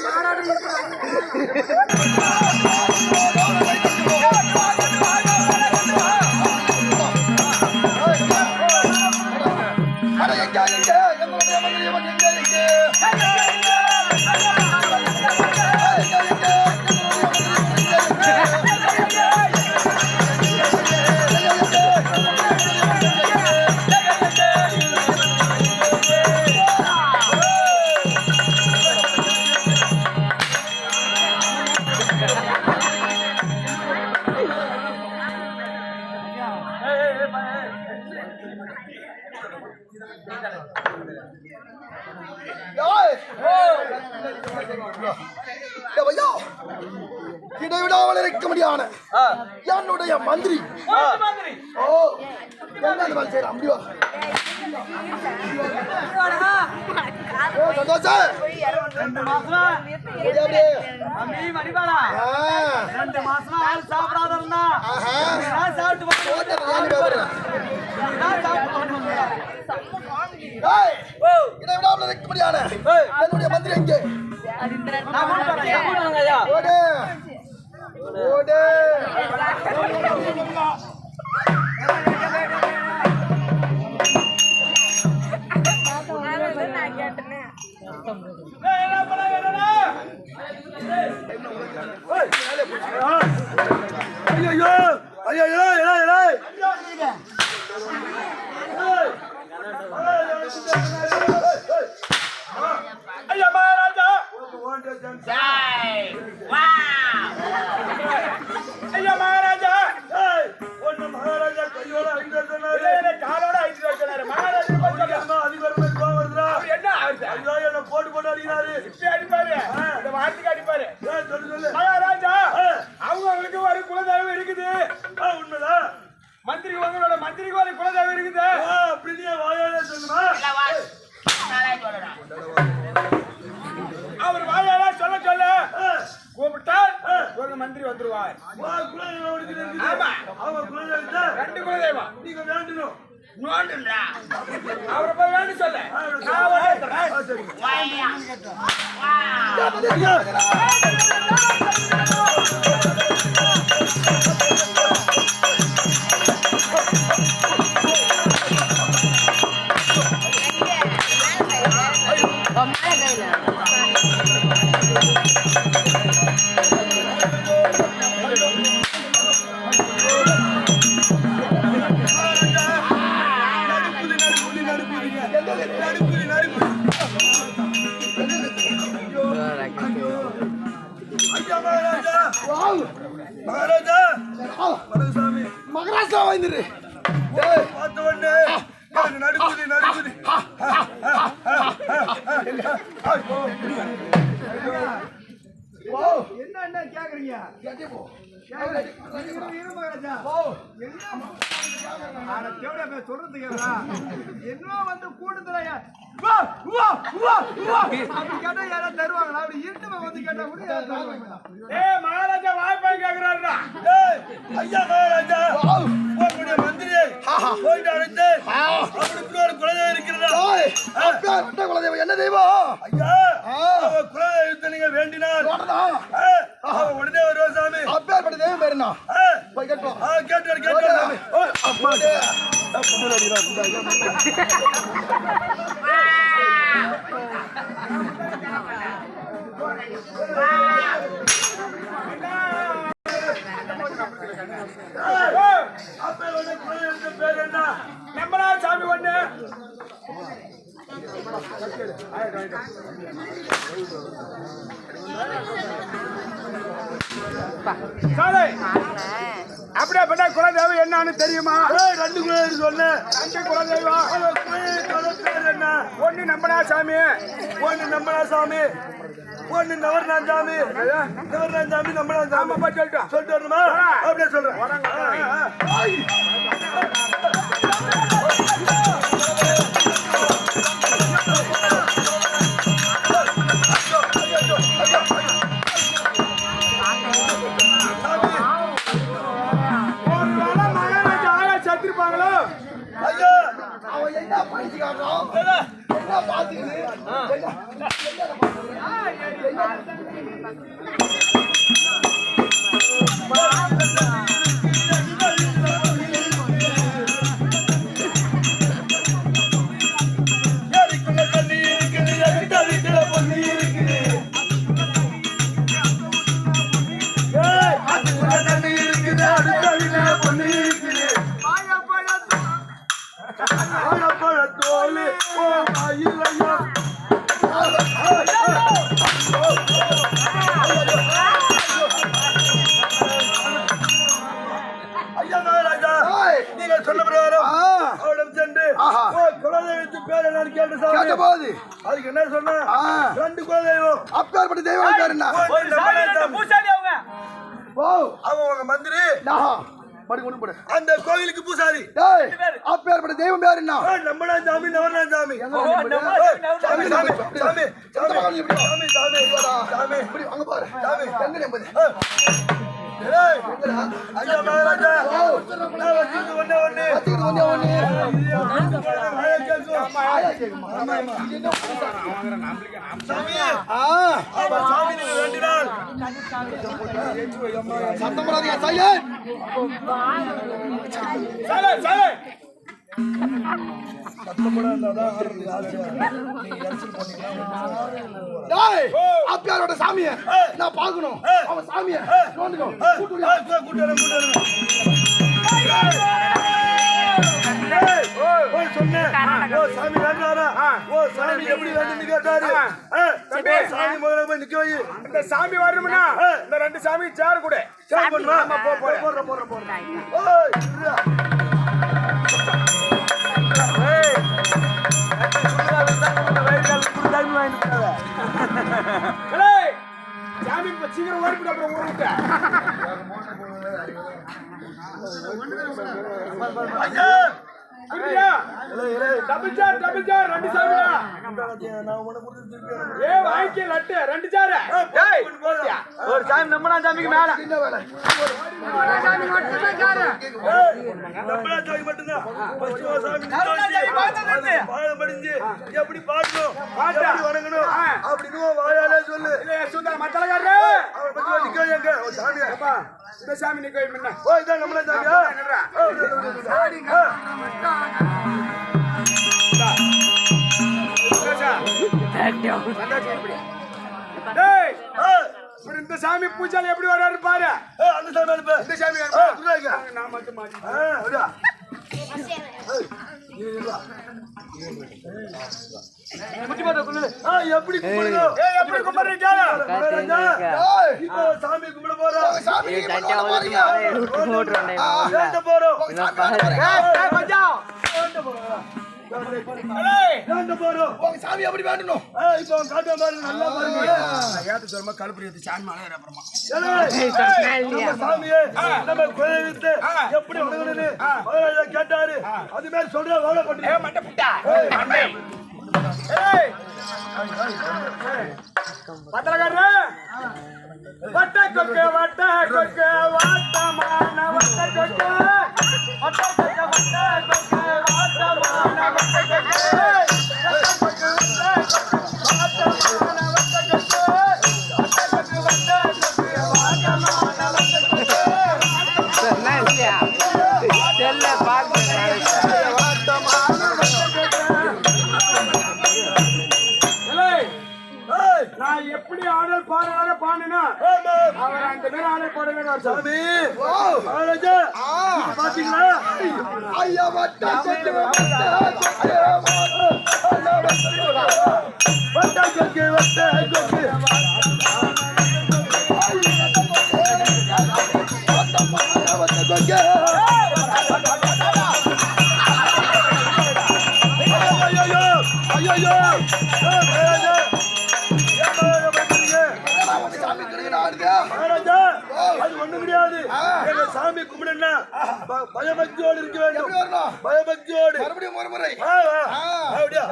మాట్లాడుతున్నాను இடைவிடாமல் இருக்க முடியான என்னுடைய மந்திரி. ஓ என்ன? அப்படியோ? ரெண்டு மாசமா சாப்பிடாத. இருந்தா சாப்பிட்டு இடைவிடாமல் இருக்க முடியான என்னுடைய மந்திரி எங்கே ஓடு ஓடு ஐயோ ஐயோ வாவ். மகாராஜா மகாராஷ்டிரா வாய்ந்துரு ஏய் பார்த்த உடனே நடுக்குது நடுக்குது. என்ன என்ன கேக்குறீங்க. சொல்றது என்ன வந்து கூட்டத்துல யாராவது தருவாங்களா? அப்படி இருட்டுல வந்து கேட்டா கூட ஐயா மகாராஜா. உங்களுடைய மந்திரியை போயிட்டு அழைத்து, அப்படி இப்படி ஒரு குழந்தை இருக்கிறதா? குலதெய்வம். என்ன தெய்வம்? ஐயா, குலதெய்வத்தை நீங்க வேண்டினால், உடனே வருவா சாமி. அப்பேற்பட்ட தெய்வம் பேரு என்ன? ஆ, போய் கேட்போம் ஆ, கேட்டு கேட்டு சாமி. ஓ, அப்பா. அப்பேற்பட்ட குலதெய்வத்தின் பேர் என்ன? நம்மளா சாமி ஒண்ணு சாலை. அப்படியாப்பட்ட குலதெய்வம் என்னன்னு தெரியுமா? ரெண்டு குலதெய்வம் சொன்னேன் ரெண்டு குலதெய்வம். என்ன ஒண்ணு நம்பனா சாமி ஒண்ணு நம்பனா சாமி ஒண்ணு நவர்நாத் சாமி நவர்நாத் சாமி நம்பனா சாமி அப்பா சொல்லிட்டோம். சொல்லிட்டு வரணுமா? அப்படியே சொல்றேன். நீங்கள் சொன்ன பிரகாரம். அவரிடம் சென்று குலதெய்வத்து பேர் என்னன்னு கேட்டு சாமி. கேட்ட போது. அதுக்கு என்ன சொன்ன. ரெண்டு குலதெய்வம். அப்பேற்பட்ட தெய்வம் பேர் என்ன அந்த கோயிலுக்கு பூசாரி. டேய் அப்பேற்பட்ட தெய்வம் பேர் என்ன நம்மளா சாமி நவர்னா சாமி. சாமி சாமி. சாமி. சாமி சாமி சாமி இப்படி? அங்க பாரு. சாமி. எங்க சத்தம் போடாதீங்க சைலண்ட் டேய் அப்பேற்பட்ட சாமியை நான் பார்க்கணும். அவன் சாமியை சாமி வேண்டாரா? ஓ, சாமி எப்படி வேண்டும்னு கேட்டாரு. ஆ, தம்பி, சாமி முதல்ல போய் நிக்க வை. இந்த சாமி வரணும்னா இந்த ரெண்டு சாமி சேர் கூட சரி, கொண்டு வா. சீக்கிரம் ஓடிவிட்டு அப்புறம் ஊர் விட்டு ஐயா! ஒரு சாமி நம்மளா சாமிக்கு மேல. எப்படி பாடணும், எப்படி வணங்கணும், அப்படின்னு வாயாலே சொல்லு. சுந்தர மத்தலகாரரு வந்து நிக்க எங்க? உன் சாமியா? இந்த சாமி நிக்க முன்ன ஓ, இதான் நம்மளா சாமியா? ஓ. இப்படி இந்த சாமி பூஜால எப்படி வராரு பாரு. அந்த சாமி. இந்த சாமி. நான் மட்டும் மாட்டி எப்படி கும்பிடுறீங்க சாமி கும்பிட போறோம் சாமி நீங்க போறோம் போறோம் சாமி அப்படி வேண்டணும் இப்போ அவன் பாருங்க நல்லா பாருங்க ஏத்து சொல்லுமா கழுப்புரி ஏத்து சாமி அப்புறமா சாமியே நம்ம எப்படி வணங்கணும்னு மகாராஜா கேட்டாரு அது மாதிரி சொல்ற வேலை பண்ணி ஏய் புட்டா மண்டை வட்ட கொக்கு வட்ட கொக்கு வாட்டமான வட்ட கொக்கு வட்ட கொக்கு வட்ட கொக்கு வாட்டமான வட்ட வந்த பயபக்தியோடு இருக்க வேண்டும் பயபக்தியோடு மறுபடியும் ஒரு முறை. அப்படியா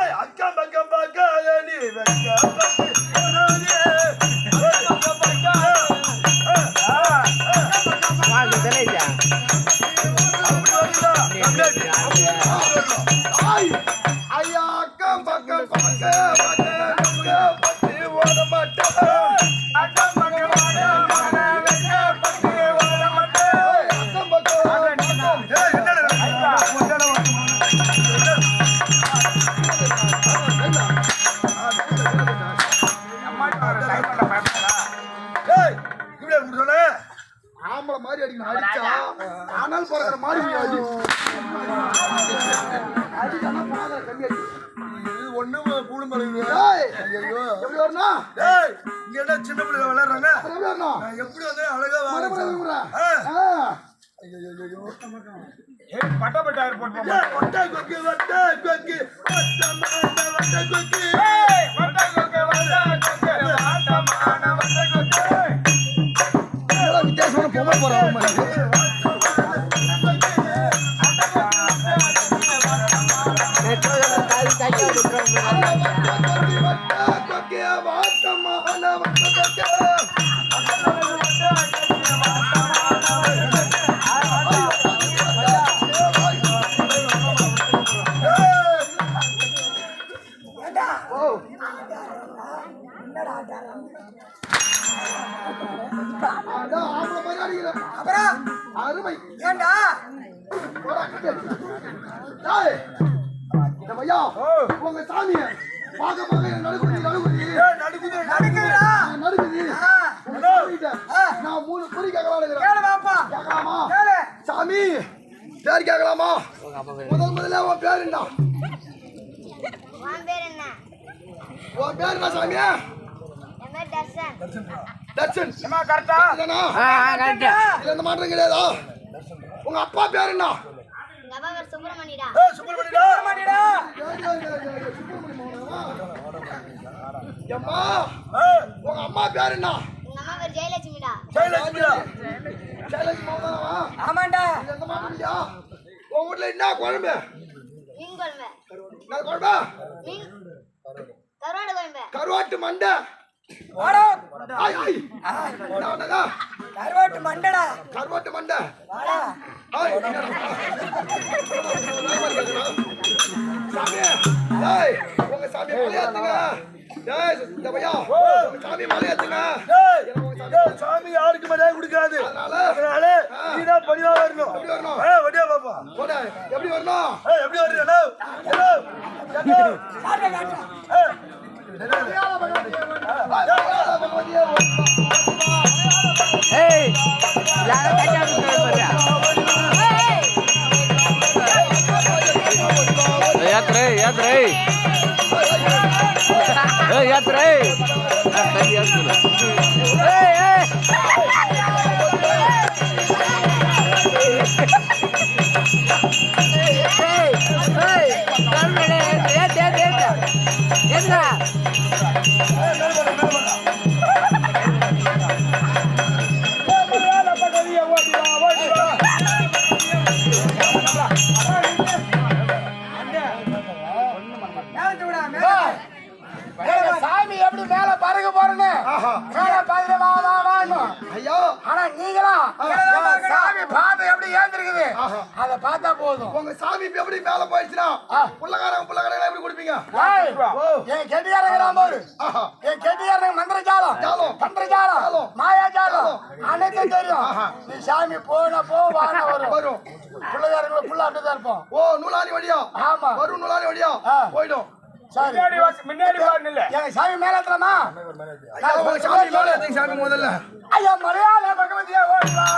அக்கம் பக்கம் பார்க்காத நீ ஐயா அக்கம் பக்கம் பார்க்க ஏய், இங்க என்ன சின்ன பிள்ளைங்க விளையாடுறாங்க? எப்படி வரணும் நான் எப்படி வந்தேன் அழகா முறை முறை வாங்க. முறை ஆ. ஆ ஏய், கொட்டை கொக்கு, வட்டை கொக்கு, வட்டை கொக்கு. வித்தியாசமான பொம்மை போறாங்க அருமை ஏண்டா உங்க சாமியை பார்க்க பார்க்க நடுக்குது, நடுக்குது. நடுக்குது, நான் நடுக்குது. நான் மூணு கேட்கலாமா? சாமி பேர் கேட்கலாமா முதல் முதல்ல உன் பேர் என்ன உன் பேர் என்ன சாமி என் பேர் தர்ஷன். கரெக்டா? இதுல எந்த மாற்றம் கிடையாதா? உங்க அப்பா பேர் என்ன எங்க அப்பா பேர் சுப்பிரமணிடா ஏய், சுப்பிரமணிடா. ஏம்மா, ஏய், உங்க அம்மா பேர் என்ன அம்மா ஜெயலட்சுமிடா. ஜெயலட்சுமிடா. மாதாவா ஆமாண்டா. இது எந்த இல்லையா? உங்க வீட்டுல என்ன குழம்பு? மீன் குழம்பு. என்ன குழம்பு? மீன் கருவாடு குழம்பு. கருவாட்டு மண்டை. கருவாட்டு மண்டடா கருவாட்டு மண்டை உங்க சாமி மலையாத்துங்க சாமி மலையாத்துங்க சாமி யாருக்கு மரியாதை கொடுக்காது அதனால நீதான் பணிவா வரணும் எப்படி வரணும்? ஏய், வண்டியா பாப்பா போட எப்படி வரணும் ஏய், எப்படி வர்றீங்க நீ சாமி போன போ வாங்க வரும். வரும். பிள்ளைகாரங்களை புள்ள அப்படிதான் இருப்போம். ஓ நூலானி வழியா? ஆமா. வரும் நூலானி வழியா. போயிடும். சரி. முன்னாடி முன்னாடி இல்ல. எங்க சாமி மேல ஏத்தலாமா? ஐயா, உங்க சாமி மேல சாமி முதல்ல. ஐயா மலையாள பகவதியா? ஓடி வா